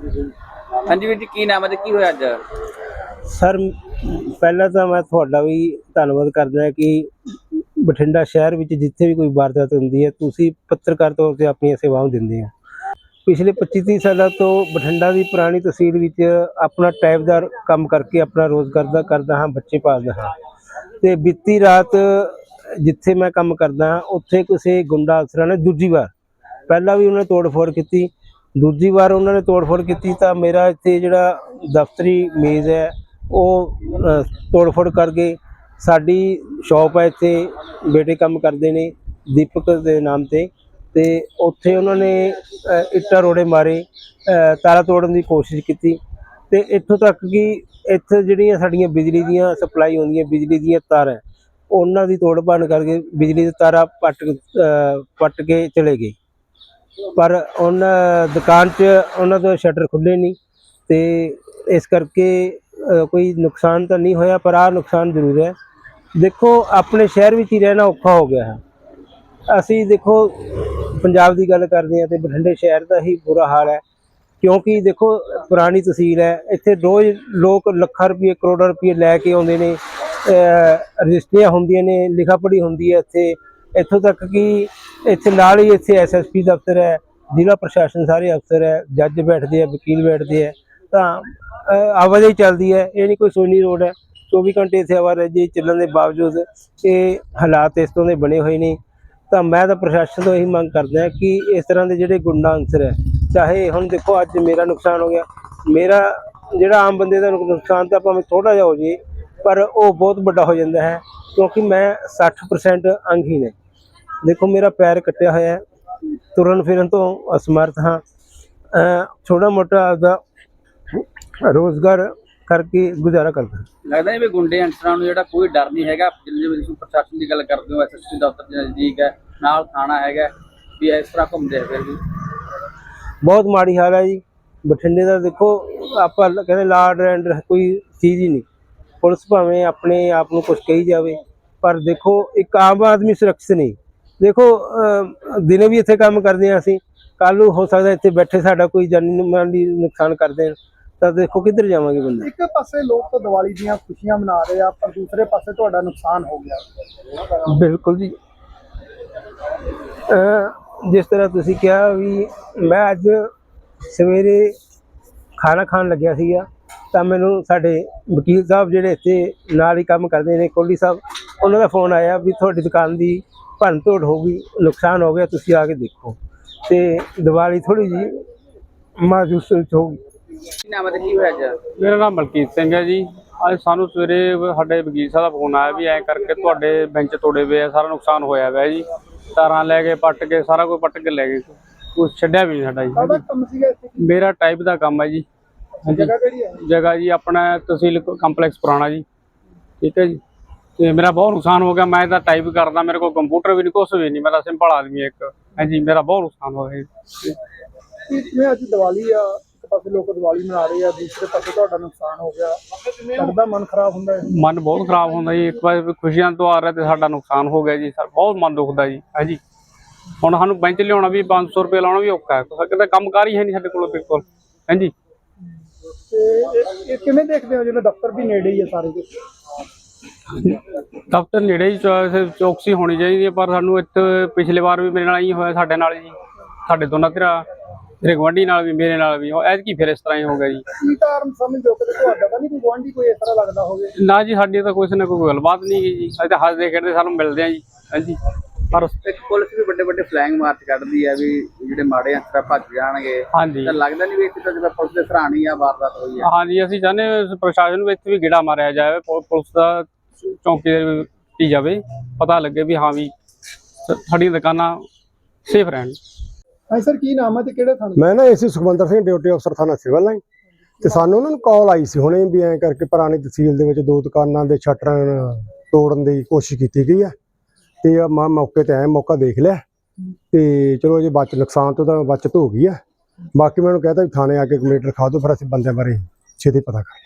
ਹਾਂਜੀ ਵੀਰ ਜੀ, ਕੀ ਨਾਮ ਹੈ ਤੇ ਕੀ ਹੋਇਆ ਅੱਜ? ਸਰ, ਪਹਿਲਾਂ ਤਾਂ ਮੈਂ ਤੁਹਾਡਾ ਵੀ ਧੰਨਵਾਦ ਕਰਦਾ ਕਿ ਬਠਿੰਡਾ ਸ਼ਹਿਰ ਵਿੱਚ ਜਿੱਥੇ ਵੀ ਕੋਈ ਵਾਰਦਾਤ ਹੁੰਦੀ ਹੈ, ਤੁਸੀਂ ਪੱਤਰਕਾਰ ਤੌਰ ਤੇ ਆਪਣੀਆਂ ਸੇਵਾਵਾਂ ਦਿੰਦੇ ਹੋ। ਪਿਛਲੇ 25-30 ਸਾਲਾਂ ਤੋਂ ਬਠਿੰਡਾ ਦੀ ਪੁਰਾਣੀ ਤਹਿਸੀਲ ਵਿੱਚ ਆਪਣਾ ਟਾਈਪਦਾਰ ਕੰਮ ਕਰਕੇ ਆਪਣਾ ਰੋਜ਼ਗਾਰ ਦਾ ਕਰਦਾ ਹਾਂ, ਬੱਚੇ ਪਾਲਦਾ ਹਾਂ। ਤੇ ਬੀਤੀ ਰਾਤ ਜਿੱਥੇ ਮੈਂ ਕੰਮ ਕਰਦਾ ਹਾਂ, ਉੱਥੇ ਕਿਸੇ ਗੁੰਡਾ ਅਫਸਰਾਂ ਨੇ ਦੂਜੀ ਵਾਰ ਪਹਿਲਾਂ ਵੀ ਉਹਨੇ ਨੇ ਤੋੜਫੋੜ ਕੀਤੀ। ਦੂਜੀ ਵਾਰ ਉਹਨਾਂ ਨੇ ਤੋੜਫੋੜ ਕੀਤੀ ਤਾਂ ਮੇਰਾ ਇੱਥੇ ਜਿਹੜਾ ਦਫ਼ਤਰੀ ਮੇਜ਼ ਹੈ ਉਹ ਅ, ਤੋੜਫੋੜ ਕਰਕੇ ਸਾਡੀ ਸ਼ਾਪ ਹੈ ਇੱਥੇ ਬੇਟੇ ਕੰਮ ਕਰਦੇ ਨੇ ਦੀਪਕ ਦੇ ਨਾਮ ਤੇ ਤੇ ਉੱਥੇ ਉਹਨਾਂ ਨੇ ਇੱਟਾਂ ਰੋੜੇ ਮਾਰੇ ਅ, ਤੋੜਨ ਦੀ ਕੋਸ਼ਿਸ਼ ਕੀਤੀ ਤੇ ਇੱਥੋਂ ਤੱਕ ਕਿ ਇੱਥੇ ਜਿਹੜੀਆਂ ਸਾਡੀਆਂ ਬਿਜਲੀ ਦੀਆਂ ਸਪਲਾਈ ਹੁੰਦੀਆਂ ਬਿਜਲੀ ਦੀਆਂ ਤਾਰਾਂ ਉਹਨਾਂ ਦੀ ਤੋੜ ਭੰਨ ਕਰਕੇ ਬਿਜਲੀ ਦੀ ਤਾਰਾਂ ਪੱਟ ਪੱਟ ਕੇ ਚਲੇ ਗਏ। ਪਰ ਉਹਨਾਂ ਦੁਕਾਨ 'ਚ ਉਹਨਾਂ ਦਾ ਸ਼ਟਰ ਖੁੱਲੇ ਨਹੀਂ ਤੇ ਇਸ ਕਰਕੇ ਕੋਈ ਨੁਕਸਾਨ ਤਾਂ ਨਹੀਂ ਹੋਇਆ, ਪਰ ਆ ਨੁਕਸਾਨ ਜ਼ਰੂਰ ਹੈ। ਦੇਖੋ, ਆਪਣੇ ਸ਼ਹਿਰ ਵਿੱਚ ਹੀ ਰਹਿਣਾ ਔਖਾ ਹੋ ਗਿਆ ਹੈ। ਅਸੀਂ ਦੇਖੋ, ਪੰਜਾਬ ਦੀ ਗੱਲ ਕਰਦੇ ਹਾਂ ਤੇ ਬਠਿੰਡੇ ਸ਼ਹਿਰ ਦਾ ਹੀ ਬੁਰਾ ਹਾਲ ਹੈ। ਕਿਉਂਕਿ ਦੇਖੋ, ਪੁਰਾਣੀ ਤਹਿਸੀਲ ਹੈ, ਇੱਥੇ ਰੋਜ਼ ਲੋਕ ਲੱਖਾਂ ਰੁਪਏ, ਕਰੋੜਾਂ ਰੁਪਏ ਲੈ ਕੇ ਆਉਂਦੇ ਨੇ ਰਜਿਸਟਰੀਆਂ ਹੁੰਦੀਆਂ ਨੇ ਲਿਖਾ ਪੜ੍ਹੀ ਹੁੰਦੀ ਹੈ ਇੱਥੇ। ਇੱਥੋਂ ਤੱਕ ਕਿ ਇੱਥੇ ਨਾਲ ਹੀ ਇੱਥੇ ਐਸਐਸਪੀ ਦਫ਼ਤਰ ਹੈ, ਜ਼ਿਲ੍ਹਾ ਪ੍ਰਸ਼ਾਸਨ ਸਾਰੇ ਅਫਸਰ ਹੈ, ਜੱਜ ਬੈਠਦੇ ਆ, ਵਕੀਲ ਬੈਠਦੇ ਆ, ਤਾਂ ਆਵਾਜਾਈ ਚੱਲਦੀ ਹੈ, ਇਹ ਨਹੀਂ ਕੋਈ ਸੋਨੀ ਰੋਡ ਹੈ 24 ਘੰਟੇ ਇੱਥੇ ਆਵਾਜਾਈ ਚੱਲਣ ਦੇ ਬਾਵਜੂਦ ਇਹ ਹਾਲਾਤ ਇਸ ਤੋਂ ਦੇ ਬਣੇ ਹੋਏ ਨੇ ਤਾਂ ਮੈਂ ਤਾਂ ਪ੍ਰਸ਼ਾਸਨ ਤੋਂ ਇਹੀ ਮੰਗ ਕਰਦਾ ਕਿ ਇਸ ਤਰ੍ਹਾਂ ਦੇ ਜਿਹੜੇ ਗੁੰਡਾ ਅੰਸਰ ਹੈ, ਚਾਹੇ ਹੁਣ ਦੇਖੋ ਅੱਜ ਮੇਰਾ ਨੁਕਸਾਨ ਹੋ ਗਿਆ, ਮੇਰਾ ਜਿਹੜਾ ਆਮ ਬੰਦੇ ਦਾ ਨੁਕਸਾਨ ਤਾਂ ਭਾਵੇਂ ਥੋੜਾ ਜਿਹਾ ਹੋ ਜੇ ਪਰ ਉਹ ਬਹੁਤ ਵੱਡਾ ਹੋ ਜਾਂਦਾ ਹੈ, ਕਿਉਂਕਿ ਮੈਂ 60% ਅੰਗਹੀਨ ਹੈ ਦੇਖੋ ਮੇਰਾ ਪੈਰ ਕੱਟਿਆ ਹੋਇਆ ਹੈ। ਤੁਰਨ ਫਿਰਨ ਤੋਂ ਅਸਮਰਥ ਹਾਂ। ਛੋਟਾ ਮੋਟਾ ਆਪਦਾ ਰੋਜ਼ਗਾਰ ਕਰਕੇ ਗੁਜ਼ਾਰਾ ਕਰਦਾ। ਲੱਗਦਾ ਨਹੀਂ ਵੀ ਗੁੰਡੇ ਅੰਸਰਾਂ ਨੂੰ ਜਿਹੜਾ ਕੋਈ ਡਰ ਨਹੀਂ ਹੈਗਾ। ਜਿਵੇਂ ਤੁਸੀਂ ਪ੍ਰਸ਼ਾਸਨ ਦੀ ਗੱਲ ਕਰਦੇ ਹੋ ਐਸਐਸਪੀ ਦਫ਼ਤਰ ਦੇ ਨਜ਼ਦੀਕ ਹੈ ਨਾਲ ਥਾਣਾ ਹੈਗਾ ਵੀ ਇਸ ਤਰ੍ਹਾਂ ਘੁੰਮਦੇ ਆ ਫਿਰ ਵੀ। ਬਹੁਤ ਮਾੜੀ ਹਾਲ ਹੈ ਜੀ। ਬਠਿੰਡੇ ਦਾ ਦੇਖੋ ਆਪਾਂ ਕਹਿੰਦੇ ਲਾਰਡ ਐਂਡ ਕੋਈ ਚੀਜ਼ ਹੀ ਨਹੀਂ। ਪੁਲਿਸ ਭਾਵੇਂ ਆਪਣੇ ਆਪ ਨੂੰ ਕੁਝ ਕਹੀ ਜਾਵੇ ਪਰ ਦੇਖੋ ਇੱਕ ਆਮ ਆਦਮੀ ਸੁਰੱਖਿਅਤ ਨਹੀਂ। ਦੇਖੋ ਦਿਨੇ ਵੀ ਇੱਥੇ ਕੰਮ ਕਰਦੇ ਹਾਂ ਅਸੀਂ। ਕੱਲ ਨੂੰ ਹੋ ਸਕਦਾ ਇੱਥੇ ਬੈਠੇ ਸਾਡਾ ਕੋਈ ਜਾਨੀ ਮਾਲੀ ਨੁਕਸਾਨ ਕਰ ਦੇਣ। ਤਾਂ ਦੇਖੋ ਕਿੱਧਰ ਜਾਵਾਂਗੇ ਬੰਦੇ? ਇੱਕ ਪਾਸੇ ਲੋਕ ਤਾਂ ਦੀਵਾਲੀ ਦੀਆਂ ਖੁਸ਼ੀਆਂ ਮਨਾ ਰਹੇ ਆ ਪਰ ਦੂਸਰੇ ਪਾਸੇ ਤੁਹਾਡਾ ਨੁਕਸਾਨ ਹੋ ਗਿਆ। ਬਿਲਕੁਲ ਜੀ। ਜਿਸ ਤਰ੍ਹਾਂ ਤੁਸੀਂ ਕਿਹਾ ਵੀ ਮੈਂ ਅੱਜ ਸਵੇਰੇ ਖਾਣਾ ਖਾਣ ਲੱਗਿਆ ਸੀਗਾ ਤਾਂ ਮੈਨੂੰ ਸਾਡੇ ਵਕੀਲ ਸਾਹਿਬ ਜਿਹੜੇ ਇੱਥੇ ਨਾਲ ਹੀ ਕੰਮ ਕਰਦੇ ਨੇ ਕੋਹਲੀ ਸਾਹਿਬ ਉਹਨਾਂ ਦਾ ਫੋਨ ਆਇਆ ਵੀ ਤੁਹਾਡੀ ਦੁਕਾਨ ਦੀ ਭੰਨ ਤੋੜ ਹੋ ਗਈ ਨੁਕਸਾਨ ਹੋ ਗਿਆ ਤੁਸੀਂ ਆ ਕੇ ਦੇਖੋ। ਤੇ ਦੀਵਾਲੀ ਥੋੜੀ ਜੀ ਮਾਜੂਸ ਹੋ ਗਈ। ਕੀ ਨਾਮ ਤੇ ਕੀ ਹੋਇਆ ਅੱਜ? ਮੇਰਾ ਨਾਮ ਮਲਕੀਤ ਸਿੰਘ ਹੈ ਜੀ। ਅੱਜ ਸਾਨੂੰ ਸਵੇਰੇ ਸਾਡੇ ਵਕੀਲ ਸਾਹਿਬ ਦਾ ਫੋਨ ਆਇਆ ਵੀ ਐਂ ਕਰਕੇ ਤੁਹਾਡੇ ਬੈਂਚ ਤੋੜੇ ਹੋਏ ਆ ਸਾਰਾ ਨੁਕਸਾਨ ਹੋਇਆ ਹੋਇਆ ਜੀ। ਤਾਰਾਂ ਲੈ ਕੇ ਪੱਟ ਕੇ ਸਾਰਾ ਕੁਝ ਪੱਟ ਕੇ ਲੈ ਗਏ ਕੁਛ ਛੱਡਿਆ ਵੀ ਨਹੀਂ ਸਾਡਾ ਜੀ। ਮੇਰਾ ਟਾਈਪ ਦਾ ਕੰਮ ਹੈ ਜੀ। ਹਾਂਜੀ। ਜਗ੍ਹਾ ਕਿਹੜੀ ਹੈ? ਜਗ੍ਹਾ ਜੀ ਆਪਣਾ ਤਹਿਸੀਲ ਕੰਪਲੈਕਸ ਪੁਰਾਣਾ ਜੀ। ਠੀਕ ਹੈ ਜੀ। ਤੇ ਮੇਰਾ ਬਹੁਤ ਨੁਕਸਾਨ ਹੋ ਗਿਆ ਮੈਂ ਤਾਂ ਟਾਈਪ ਕਰਦਾ ਮੇਰੇ ਕੋਲ ਕੰਪਿਊਟਰ ਵੀ ਨਹੀਂ ਕੁਛ ਵੀ ਨਹੀਂ ਮੈਂ ਤਾਂ ਸਿੰਪਲ ਆਦਮੀ ਇੱਕ। ਹਾਂਜੀ ਮੇਰਾ ਬਹੁਤ ਨੁਕਸਾਨ ਹੋ ਗਿਆ। ਜੀ ਕਿ ਜਿਵੇਂ ਅੱਜ ਦੀਵਾਲੀ ਆ ਇੱਕ ਪਾਸੇ ਲੋਕ ਦੀਵਾਲੀ ਮਨਾ ਰਹੇ ਆ ਦੂਸਰੇ ਪਾਸੇ ਤੁਹਾਡਾ ਨੁਕਸਾਨ ਹੋ ਗਿਆ। ਤੁਹਾਡਾ ਮਨ ਖਰਾਬ ਹੁੰਦਾ ਹੈ? ਮਨ ਬਹੁਤ ਖਰਾਬ ਹੁੰਦਾ ਜੀ ਇੱਕ ਵਾਰ ਵੀ ਖੁਸ਼ੀਆਂ ਤੋਂ ਆ ਰਿਹਾ ਤੇ ਸਾਡਾ ਨੁਕਸਾਨ ਹੋ ਗਿਆ ਜੀ ਬਹੁਤ ਮਨ ਦੁਖਦਾ ਜੀ ਹਾਂਜੀ ਹੁਣ ਸਾਨੂੰ ਬੈਂਚ ਲਿਆਉਣਾ ਵੀ 500 ਰੁਪਏ ਲਾਉਣਾ ਵੀ ਔਖਾ ਹੈ ਸਾਡੇ ਤਾਂ ਕੰਮਕਾਰ ਹੀ ਹੈ ਨਹੀਂ ਸਾਡੇ ਕੋਲ ਬਿਲਕੁਲ। ਹਾਂਜੀ ਤੇ ਇਹ- ਇਹ ਕਿਵੇਂ ਦੇਖਦੇ ਹੋ ਜਿਵੇਂ ਦਫ਼ਤਰ ਵੀ ਨੇੜੇ ਹੀ ਆ ਸਾਰੇ? ਦੇ ਦਫ਼ਤਰ ਨੇੜੇ ਹੀ ਚੌ- ਚੌਕਸੀ ਹੋਣੀ ਚਾਹੀਦੀ ਹੈ ਪਰ ਸਾਨੂੰ ਇੱਥੇ ਪਿਛਲੇ ਵਾਰ ਵੀ ਮੇਰੇ ਨਾਲ ਹੀ ਹੋਇਆ ਸਾਡੇ ਨਾਲ ਜੀ ਸਾਡੇ ਦੋਨਾਂ ਧਿਰਾਂ ਮੇਰੇ ਗੁਆਂਢੀ ਨਾਲ ਵੀ ਮੇਰੇ ਨਾਲ ਵੀ ਐਤਕੀ ਫਿਰ ਇਸ ਤਰ੍ਹਾਂ ਹੀ ਹੋ ਗਿਆ ਜੀ। ਕੀ ਕਾਰਨ ਸਮਝਦੇ ਹੋ? ਕਿ ਤੁਹਾਡਾ ਤਾਂ ਨਹੀਂ ਕੋਈ ਗੁਆਂਢੀ ਕੋਈ ਇਸ ਤਰ੍ਹਾਂ ਲੱਗਦਾ ਹੋਵੇ? ਨਾ ਜੀ ਸਾਡੀ ਤਾਂ ਕੋਈ ਨਾ ਕੋਈ ਗੱਲਬਾਤ ਨਹੀਂ ਗੀ ਜੀ। ਅਸੀਂ ਤਾਂ ਹੱਸਦੇ ਖੇਡਦੇ ਸਾਨੂੰ ਮਿਲਦੇ ਆ ਜੀ ਹਾਂਜੀ। ਪਰ ਇੱਕ ਪੁਲਿਸ ਵੀ ਵੱਡੇ ਵੱਡੇ ਫਲੈਗ ਮਾਰਚ ਕੱਢਦੀ ਆ ਵੀ ਜਿਹੜੇ ਮਾੜੇ ਅੰਸਰ ਭੱਜ ਜਾਣਗੇ। ਹਾਂਜੀ। ਤਾਂ ਲੱਗਦਾ ਨਹੀਂ ਵੀ ਇੱਥੇ ਤਾਂ ਜਿਵੇਂ ਪੁਲਿਸ ਦੇ ਸਰਾਣੀ ਆ ਵਾਰਦਾਤ ਹੋਈ ਆ। ਹਾਂਜੀ ਅਸੀਂ ਚਾਹੁੰਦੇ ਹਾਂ ਇਸ ਪ੍ਰਸ਼ਾਸਨ ਨੂੰ ਇੱਥੇ ਵੀ ਗੇੜਾ ਮਾਰਿਆ ਜਾਵੇ ਪੁ- ਪੁਲਿਸ ਦਾ ਚੌਂਕੀ ਦੇ ਜਾਵੇ ਪਤਾ ਲੱਗੇ ਵੀ ਹਾਂ ਵੀ ਸਾਡੀਆਂ ਦੁਕਾਨਾਂ ਸੇਫ ਰਹਿਣ। ਹਾਂ ਸਰ ਕੀ ਨਾਮ ਹੈ ਤੇ ਕਿਹੜੇ ਥਾਣੇ? ਮੈਂ ਨਾ ਏਸੀ ਸੁਖਵੰਦਰ ਸਿੰਘ ਡਿਊਟੀ ਅਫਸਰ ਥਾਣਾ ਸਿਵਲ ਲਾਈਨ। ਤੇ ਸਾਨੂੰ ਉਹਨਾਂ ਨੂੰ ਕਾਲ ਆਈ ਸੀ ਹੁਣੇ ਵੀ ਐਂ ਕਰਕੇ ਪੁਰਾਣੀ ਤਹਿਸੀਲ ਦੇ ਵਿੱਚ ਦੋ ਦੁਕਾਨਾਂ ਦੇ ਸ਼ਟਰਾਂ ਤੋੜਨ ਦੀ ਕੋਸ਼ਿਸ਼ ਕੀਤੀ ਗਈ ਹੈ ਤੇ ਆ ਮੈਂ ਮੌਕੇ ਤੇ ਆਇਆ ਮੌਕਾ ਦੇਖ ਲਿਆ। ਤੇ ਚਲੋ ਜੇ ਬਚ ਨੁਕਸਾਨ ਤੋਂ ਤਾਂ ਬਚਤ ਹੋ ਗਈ ਹੈ ਬਾਕੀ ਮੈਨੂੰ ਕਹਿੰਦਾ ਵੀ ਥਾਣੇ ਆ ਕੇ ਕੰਪਲੇਂਟ ਲਿਖਾ ਦਿਓ ਫਿਰ ਅਸੀਂ ਬੰਦਿਆਂ ਬਾਰੇ ਛੇਤੀ ਪਤਾ ਕਰ